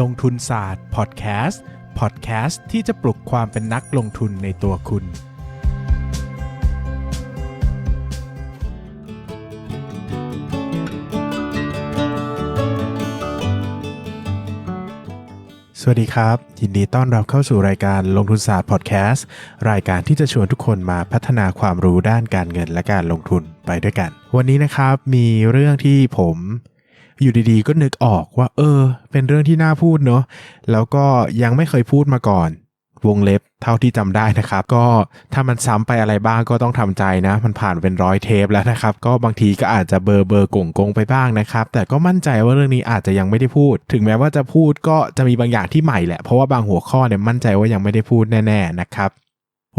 ลงทุนศาสตร์พอดแคสต์พอดแคสต์ที่จะปลุกความเป็นนักลงทุนในตัวคุณ สวัสดีครับ ยินดีต้อนรับเข้าสู่รายการลงทุนศาสตร์พอดแคสต์รายการที่จะชวนทุกคนมาพัฒนาความรู้ด้านการเงินและการลงทุนไปด้วยกัน วันนี้นะครับมีเรื่องที่ผม อยู่ดีๆ ก็นึกออกว่า เออ เป็นเรื่องที่น่าพูดเนอะแล้วก็ยังไม่เคยพูดมาก่อน วงเล็บเท่าที่จำได้นะครับ ก็ถ้ามันซ้ำไปอะไรบ้างก็ต้องทำใจนะ มันผ่านเป็นร้อยเทปแล้วนะครับ ก็บางทีก็อาจจะเบอร์เบอร์กงกงไปบ้างนะครับ แต่ก็มั่นใจว่าเรื่องนี้อาจจะยังไม่ได้พูด ถึงแม้ว่าจะพูดก็จะมีบางอย่างที่ใหม่แหละเพราะว่าบางหัวข้อเนี่ยมั่นใจว่ายังไม่ได้พูดแน่ ๆนะครับ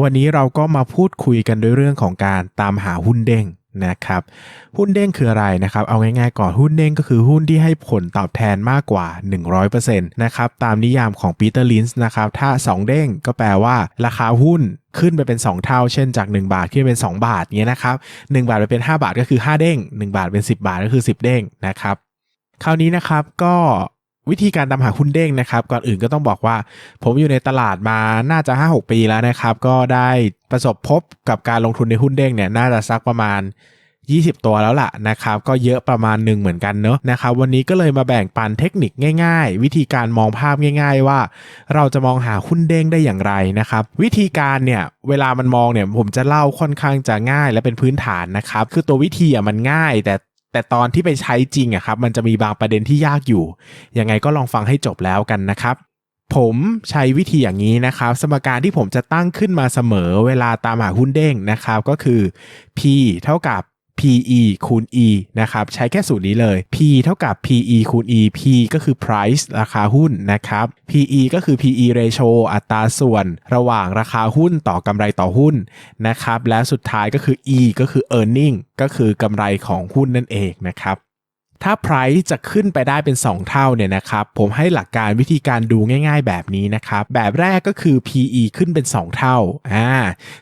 วันนี้เราก็มาพูดคุยกันด้วยเรื่องของการตามหาหุ้นเด้ง นะครับหุ้นเด้งคืออะไรนะครับเอาง่ายๆก่อนหุ้นเด้งก็คือหุ้นที่ให้ผลตอบแทนมากกว่า 100%นะครับตามนิยามของปีเตอร์ลินส์นะครับถ้า 2 เด้งก็แปลว่าราคาหุ้นขึ้นไปเป็น 2 เท่า เช่นจาก 1 บาทขึ้นเป็น 2 บาทเงี้ยนะครับ1บาทไปเป็น 5 บาทก็คือ 5 เด้ง 1 บาทเป็น 10 บาทก็คือ 10 เด้งนะครับคราวนี้นะครับก็ วิธีการตามหาหุ้นเด้งนะครับ ก่อนอื่นก็ต้องบอกว่า ผมอยู่ในตลาดมาน่าจะ 5-6 ปีแล้วนะครับ ก็ได้ประสบพบกับการลงทุนในหุ้นเด้งเนี่ยน่าจะสักประมาณ 20 ตัวแล้วล่ะนะครับ ก็เยอะประมาณหนึ่งเหมือนกันเนอะนะครับ วันนี้ก็เลยมาแบ่งปันเทคนิคง่าย ๆ วิธีการมองภาพง่าย ๆ ว่า เราจะมองหาหุ้นเด้งได้อย่างไรนะครับ วิธีการเนี่ยเวลามันมองเนี่ยผมจะเล่าค่อนข้างจะง่ายและเป็นพื้นฐานนะครับ คือตัววิธีอะมันง่าย แต่ แต่ตอนที่ไปใช้จริงอะครับ มันจะมีบางประเด็นที่ยากอยู่ ยังไงก็ลองฟังให้จบแล้วกันนะครับ ผมใช้วิธีอย่างนี้นะครับ สมการที่ผมจะตั้งขึ้นมาเสมอเวลาตามหาหุ้นเด้งนะครับ ก็คือ P เท่ากับ PE คูณ E นะครับใช้แค่สูตรนี้เลย P เท่ากับ PE คูณ E P ก็คือ price ราคาหุ้นนะครับ PE ก็คือ PE ratio อัตราส่วน ระหว่างราคาหุ้นต่อกำไรต่อหุ้นนะครับและสุดท้ายก็คือ E ก็คือ earning ก็คือกำไรของหุ้นนั่นเองนะครับ ถ้า price จะขึ้นไปได้เป็น 2 เท่าเนี่ยนะครับ ผมให้หลักการวิธีการดูง่าย ๆ แบบนี้นะครับ แบบแรกก็คือ PE ขึ้นเป็น 2 เท่า อ่า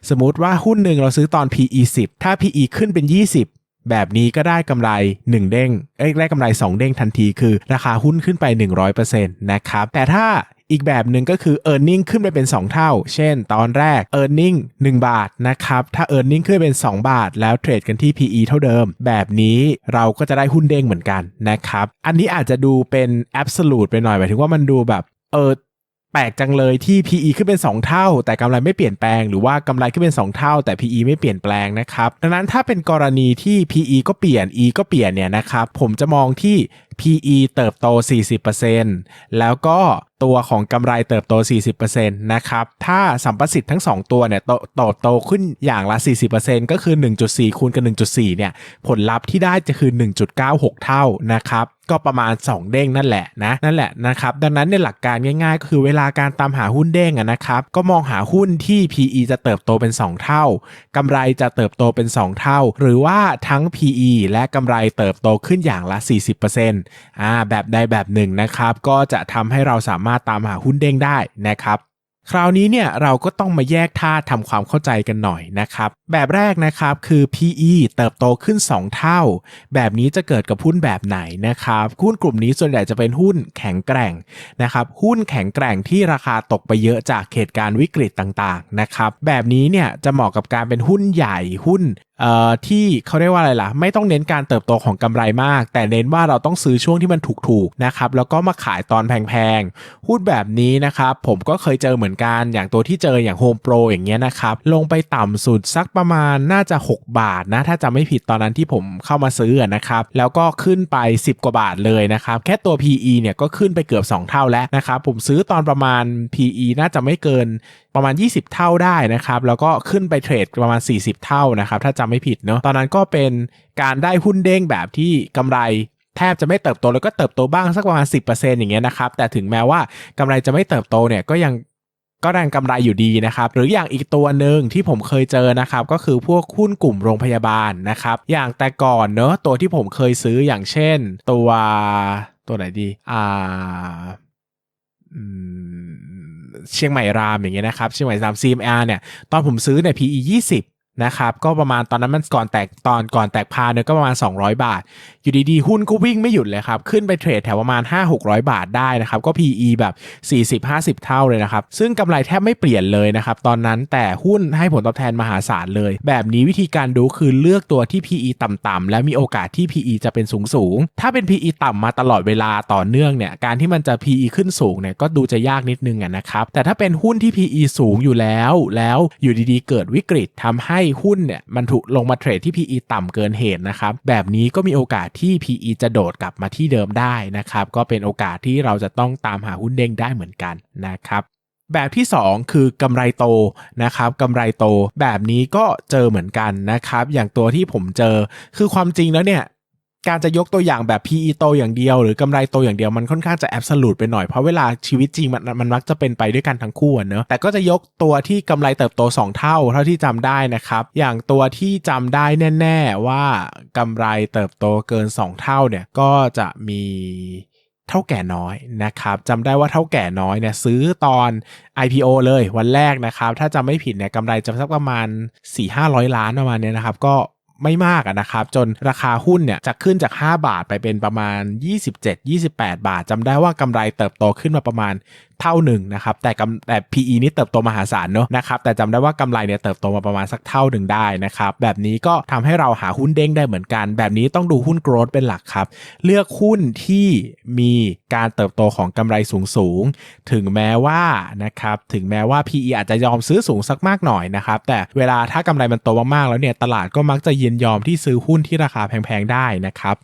สมมติว่าหุ้นหนึ่งเราซื้อตอน PE 10 ถ้า PE ขึ้นเป็น 20แบบนี้ก็ได้กำไร 1 เด้ง เอ้ยได้กำไร 2 เด้งทันทีคือ ราคาหุ้นขึ้นไป 100%นะครับ แต่ถ้า อีกแบบหนึ่งก็คือ e a r n i n g ขึ้นไปเป็น 2 เท่า เช่น ตอนแรก e a r n i n g 1 บาทนะครับ ถ้า e a r n i n g ขึ้นเป็น 2 บาท แล้วเทรดกันที่ PE เท่าเดิม แบบนี้เราก็จะได้หุ้นเด้งเหมือนกันนะครับ อันนี้อาจจะดูเป็น absolute ไปหน่อยหมายถึงว่ามันดูแบบเออแปลกจังเลยที่ PE ขึ้นเป็น 2 เท่า แต่กำไรไม่เปลี่ยนแปลง หรือว่ากำไรขึ้นเป็น 2 เท่า แต่ PE ไม่เปลี่ยนแปลงนะครับ ดังนั้นถ้าเป็นกรณีที่ PE ก็เปลี่ยน E ก็เปลี่ยนเนี่ยนะครับ ผมจะมองที่ PE เติบโต 40%แล้วก็ตัวของกำไรเติบโต 40%นะครับ ถ้าสัมประสิทธิ์ทั้ง 2 ตัวเนี่ยโตโตโตขึ้นอย่างละ 40%ก็คือ 1.4 คูณกับ 1.4 เนี่ย ผลลัพธ์ที่ได้จะคือ 1.96 เท่านะครับ ก็ประมาณ 2 เด้งนั่นแหละนะ นั่นแหละนะครับ ดังนั้นในหลักการง่ายๆ ก็คือเวลาการตามหาหุ้นเด้งนะครับ ก็มองหาหุ้นที่ PE จะเติบโตเป็น 2 เท่ากำไรจะเติบโตเป็น 2 เท่า หรือว่าทั้ง PE และกำไรเติบโตขึ้นอย่างละ 40%อ่าแบบใดแบบหนึ่งนะครับ ก็จะทำให้เราสามารถมาตามหาหุ้นเด้งได้นะครับ คราวนี้เนี่ยเราก็ต้องมาแยกธาทำความเข้าใจกันหน่อยนะครับ แบบแรกนะครับคือ PE เติบโตขึ้น 2 เท่า แบบนี้จะเกิดกับหุ้นแบบไหนนะครับหุ้นกลุ่มนี้ส่วนใหญ่จะเป็นหุ้นแข็งแกร่งนะครับหุ้นแข็งแกร่งที่ราคาตกไปเยอะจากเหตุการณ์วิกฤตต่างๆนะครับแบบนี้เนี่ยจะเหมาะกับการเป็นหุ้นใหญ่หุ้น ที่เขาเรียกว่าอะไรล่ะ ไม่ต้องเน้นการเติบโตของกำไรมาก แต่เน้นว่าเราต้องซื้อช่วงที่มันถูกๆนะครับแล้วก็มาขายตอนแพงๆหุ้นแบบนี้นะครับผมก็เคยเจอเหมือนกันอย่างตัวที่เจออย่าง Home Pro อย่างเงี้ยนะครับลงไปต่ำสุดสักประมาณน่าจะ 6 บาทนะ ถ้าจำไม่ผิดตอนนั้นที่ผมเข้ามาซื้อนะครับแล้วก็ขึ้นไป 10 กว่าบาทเลยนะครับแค่ตัว PE เนี่ยก็ขึ้นไปเกือบ 2 เท่าแล้วนะครับผมซื้อตอนประมาณ PE น่าจะไม่เกินประมาณ 20 เท่าได้นะครับแล้วก็ขึ้นไปเทรดประมาณ 40 เท่านะครับถ้าจำไม่ผิดเนาะตอนนั้นก็เป็นการได้หุ้นเด้งแบบที่กำไรแทบจะไม่เติบโตแล้วก็เติบโตบ้างสักประมาณ 10%อย่างเงี้ยนะครับ แต่ถึงแม้ว่ากำไรจะไม่เติบโตเนี่ยก็ยังก็แรงกำไรอยู่ดีนะครับ หรืออย่างอีกตัวหนึ่งที่ผมเคยเจอนะครับ ก็คือพวกหุ้นกลุ่มโรงพยาบาลนะครับ อย่างแต่ก่อนเนอะตัวที่ผมเคยซื้ออย่างเช่น ตัวตัวไหนดีอ่าเชียงใหม่รามอย่างเงี้ยนะครับ เชียงใหม่ราม CMR เนี่ย ตอนผมซื้อเนี่ย PE 20 นะครับก็ประมาณตอนนั้นมันก่อนแตกตอนก่อนแตกพาเนี่ยก็ประมาณ 200 บาท อยู่ดีๆ หุ้นก็วิ่งไม่หยุดเลยครับ ขึ้นไปเทรดแถวประมาณ 5-600 บาทได้นะครับ ก็ PE แบบ 40-50 เท่าเลยนะครับ ซึ่งกำไรแทบไม่เปลี่ยนเลยนะครับ ตอนนั้นแต่หุ้นให้ผลตอบแทนมหาศาลเลย แบบนี้วิธีการดูคือเลือกตัวที่ PE ต่ำๆและมีโอกาสที่ PE จะเป็นสูงๆถ้าเป็น PE ต่ำมาตลอดเวลาต่อเนื่องเนี่ยการที่มันจะ PE ขึ้นสูงเนี่ยก็ดูจะยากนิดนึงนะครับแต่ถ้าเป็นหุ้นที่ PE สูงอยู่แล้ว แล้วอยู่ดีๆ เกิดวิกฤตทำให้หุ้นเนี่ยมันถูกลงมาเทรดที่ PE ต่ำเกินเหตุนะครับ แบบนี้ก็มีโอกาสที่ PE จะโดดกลับมาที่เดิมได้นะครับ ก็เป็นโอกาสที่เราจะต้องตามหาหุ้นเด้งได้เหมือนกันนะครับแบบที่ 2 คือกำไรโตนะครับกำไรโตแบบนี้ก็เจอเหมือนกันนะครับ อย่างตัวที่ผมเจอคือความจริงแล้วเนี่ย การจะยกตัวอย่างแบบ PE โตอย่างเดียว หรือกำไรโตอย่างเดียวมันค่อนข้างจะแอบสูตไปหน่อย เพราะเวลาชีวิตจริงมันมันมักจะเป็นไปด้วยกันทั้งคู่เนอะแต่ก็จะยกตัวที่กำไรเติบโต 2 เท่าเท่าที่จำได้นะครับ อย่างตัวที่จำได้แน่ ๆ ว่ากำไรเติบโตเกิน 2 เท่าเนี่ยก็จะมีเท่าแก่น้อยนะครับจำได้ว่าเท่าแก่น้อยเนี่ยซื้อตอน IPO เลยวันแรกนะครับ ถ้าจำไม่ผิดเนี่ยกำไรจะสักประมาณ4-500 ล้านประมาณเนี้ยนะครับ ก็ ไม่มากนะครับ จนราคาหุ้นเนี่ยจะขึ้นจาก 5 บาทไปเป็นประมาณ 27-28 บาทจำได้ว่ากำไรเติบโตขึ้นมาประมาณเท่าหนึ่งนะครับแต่กำแต่ PE นี่เติบโตมหาศาลเนอะนะครับแต่จำได้ว่ากำไรเนี่ยเติบโตมาประมาณสักเท่าหนึ่งได้นะครับแบบนี้ก็ทำให้เราหาหุ้นเด้งได้เหมือนกัน แบบนี้ต้องดูหุ้นโกรดเป็นหลักครับเลือกหุ้นที่มีการเติบโตของกำไรสูงสูงถึงแม้ว่านะครับถึงแม้ว่า PE อาจจะยอมซื้อสูงสักมากหน่อยนะครับแต่เวลาถ้ากำไรมันโตมากๆแล้วเนี่ยตลาดก็มักจะยินยอมที่ซื้อหุ้นที่ราคาแพงๆได้นะครับ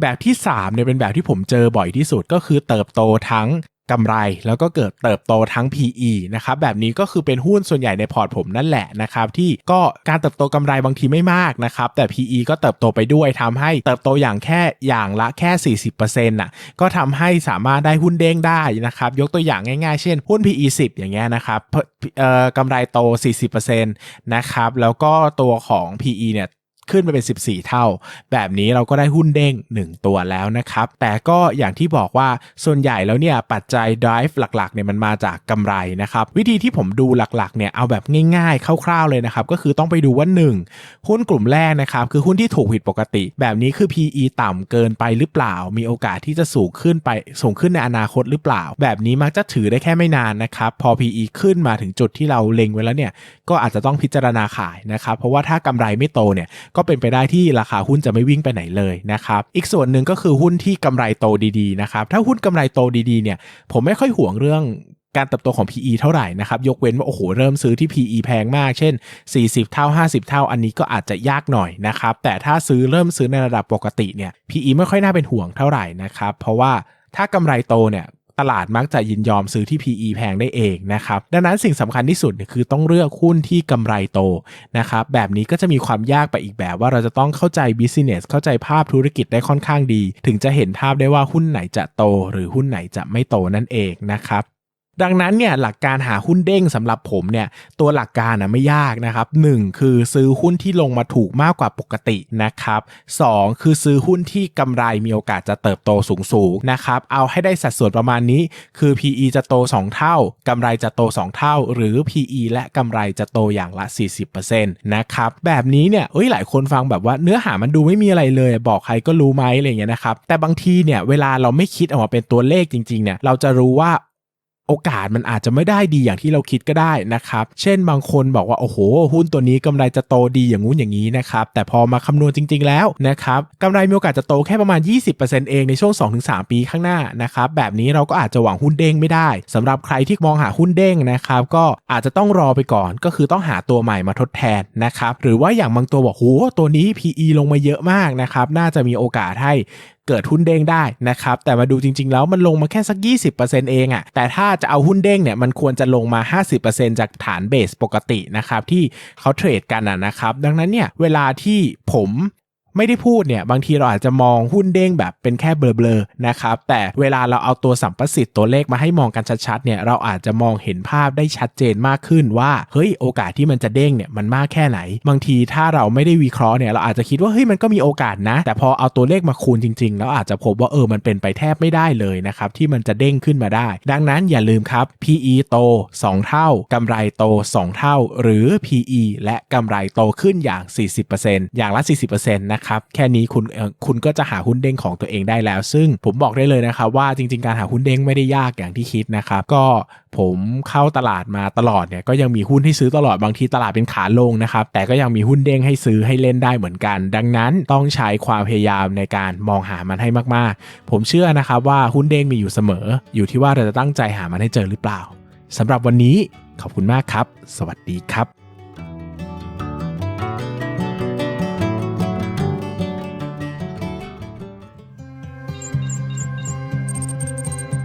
แบบที่3เนี่ยเป็นแบบที่ผมเจอบ่อยที่สุดก็คือเติบโตทั้ง กำไรแล้วก็เกิดเติบโตทั้ง PE นะครับแบบนี้ก็คือเป็นหุ้นส่วนใหญ่ในพอร์ตผมนั่นแหละนะครับที่ก็การเติบโตกำไรบางทีไม่มากนะครับแต่ PE ก็เติบโตไปด้วยทำให้เติบโตอย่างแค่อย่างละแค่ 40%น่ะก็ทำให้สามารถได้หุ้นเด้งได้นะครับยกตัวอย่างง่ายๆ เช่น หุ้น PE 10 อย่างเงี้ยนะครับเอ่อกำไรโต 40%นะครับแล้วก็ตัวของ PE เนี่ย ขึ้นไปเป็น 14 เท่า แบบนี้เราก็ได้หุ้นเด้ง 1 ตัวแล้วนะครับ แต่ก็อย่างที่บอกว่าส่วนใหญ่แล้วเนี่ยปัจจัย drive หลักๆเนี่ยมันมาจากกำไรนะครับ วิธีที่ผมดูหลักๆเนี่ยเอาแบบง่ายๆ คร่าวๆเลยนะครับ ก็คือต้องไปดูว่า 1 หุ้นกลุ่มแรกนะครับ คือหุ้นที่ถูกผิดปกติ แบบนี้คือ PE ต่ำเกินไปหรือเปล่า มีโอกาสที่จะสูงขึ้นไปสูงขึ้นในอนาคตหรือเปล่า แบบนี้มักจะถือได้แค่ไม่นานนะครับพอ PE ขึ้นมาถึงจุดที่เราเล็งไว้แล้วเนี่ยก็อาจจะต้องพิจารณาขายนะครับเพราะว่าถ้ากำไรไม่โตเนี่ยก็เป็นไปได้ที่ราคาหุ้นจะไม่วิ่งไปไหนเลยนะครับอีกส่วนหนึ่งก็คือหุ้นที่กำไรโตดีๆนะครับถ้าหุ้นกำไรโตดีๆเนี่ยผมไม่ค่อยห่วงเรื่องการเติบโตของ PE เท่าไหร่นะครับ ยกเว้นว่า โอ้โห เริ่มซื้อที่ PE แพงมาก เช่น 40 เท่า 50 เท่า อันนี้ก็อาจจะยากหน่อยนะครับ แต่ถ้าซื้อเริ่มซื้อในระดับปกติเนี่ย PE ไม่ค่อยน่าเป็นห่วงเท่าไหร่นะครับ เพราะว่าถ้ากำไรโตเนี่ย ตลาดมักจะยินยอมซื้อที่ PE แพงได้เองนะครับ ดังนั้นสิ่งสำคัญที่สุดคือต้องเลือกหุ้นที่กำไรโตนะครับ แบบนี้ก็จะมีความยากไปอีกแบบว่าเราจะต้องเข้าใจ business เข้าใจภาพธุรกิจได้ค่อนข้างดี ถึงจะเห็นภาพได้ว่าหุ้นไหนจะโต หรือหุ้นไหนจะไม่โตนั่นเองนะครับ ดังนั้นเนี่ยหลักการหาหุ้นเด้งสำหรับผมเนี่ยตัวหลักการนะไม่ยากนะครับ 1 คือซื้อหุ้นที่ลงมาถูกมากกว่าปกตินะครับ 2 คือซื้อหุ้นที่กำไรมีโอกาสจะเติบโตสูงๆนะครับเอาให้ได้สัดส่วนประมาณนี้ คือ PE จะโต 2 เท่ากำไรจะโต 2 เท่า หรือ PE และกำไรจะโตอย่างละ 40%นะครับแบบนี้เนี่ยเอ้ยหลายคนฟังแบบว่าเนื้อหามันดูไม่มีอะไรเลย บอกใครก็รู้ไหมอะไรเงี้ยนะครับแต่บางทีเนี่ยเวลาเราไม่คิดออกมาเป็นตัวเลขจริงๆเนี่ยเราจะรู้ว่า โอกาสมันอาจจะไม่ได้ดีอย่างที่เราคิดก็ได้นะครับ เช่นบางคนบอกว่าโอ้โห หุ้นตัวนี้กำไรจะโตดีอย่างงู้นอย่างนี้นะครับ แต่พอมาคำนวณจริง ๆ แล้วนะครับกำไรมีโอกาสจะโตแค่ประมาณ 20%เองในช่วง 2-3 ปีข้างหน้านะครับ แบบนี้เราก็อาจจะหวังหุ้นเด้งไม่ได้สำหรับใครที่มองหาหุ้นเด้งนะครับ ก็อาจจะต้องรอไปก่อน ก็คือต้องหาตัวใหม่มาทดแทนนะครับ หรือว่าอย่างบางตัวบอกโหตัวนี้ PE ลงมาเยอะมากนะครับ น่าจะมีโอกาสให้ เกิดหุ้นเด้งได้นะครับแต่มาดูจริง ๆ แล้วมันลงมาแค่สัก 20%เองอะ่ะแต่ถ้าจะเอาหุ้นเด้งเนี่ยมันควรจะลงมา 50%จากฐานเบสปกตินะครับที่เขาเทรดกันอะนะครับดังนั้นเนี่ยเวลาที่ผม ไม่ได้พูดเนี่ยบางทีเราอาจจะมองหุ้นเด้งแบบเป็นแค่เบลอๆนะครับแต่เวลาเราเอาตัวสัมประสิทธิ์ตัวเลขมาให้มองกันชัดๆเนี่ยเราอาจจะมองเห็นภาพได้ชัดเจนมากขึ้นว่าเฮ้ยโอกาสที่มันจะเด้งเนี่ยมันมากแค่ไหน บางทีถ้าเราไม่ได้วิเคราะห์เนี่ยเราอาจจะคิดว่าเฮ้ยมันก็มีโอกาสนะ แต่พอเอาตัวเลขมาคูณจริงๆ แล้วอาจจะพบว่าเออมันเป็นไปแทบไม่ได้เลยนะครับที่มันจะเด้งขึ้นมาได้ ดังนั้นอย่าลืมครับ PE โต 2 เท่ากำไรโต 2 เท่า หรือ PE และกำไรโตขึ้นอย่าง 40%อย่างละ 40%นะครับแค่นี้คุณคุณก็จะหาหุ้นเด้งของตัวเองได้แล้ว ซึ่งผมบอกได้เลยนะครับว่าจริง ๆ การหาหุ้นเด้งไม่ได้ยากอย่างที่คิดนะครับก็ผมเข้าตลาดมาตลอดเนี่ยก็ยังมีหุ้นให้ซื้อตลอดบางทีตลาดเป็นขาลงนะครับแต่ก็ยังมีหุ้นเด้งให้ซื้อให้เล่นได้เหมือนกัน ดังนั้นต้องใช้ความพยายามในการมองหามันให้มากๆ ผมเชื่อนะครับว่าหุ้นเด้งมีอยู่เสมอ อยู่ที่ว่าเราจะตั้งใจหามันให้เจอหรือเปล่าสำหรับวันนี้ขอบคุณมากครับ สวัสดีครับ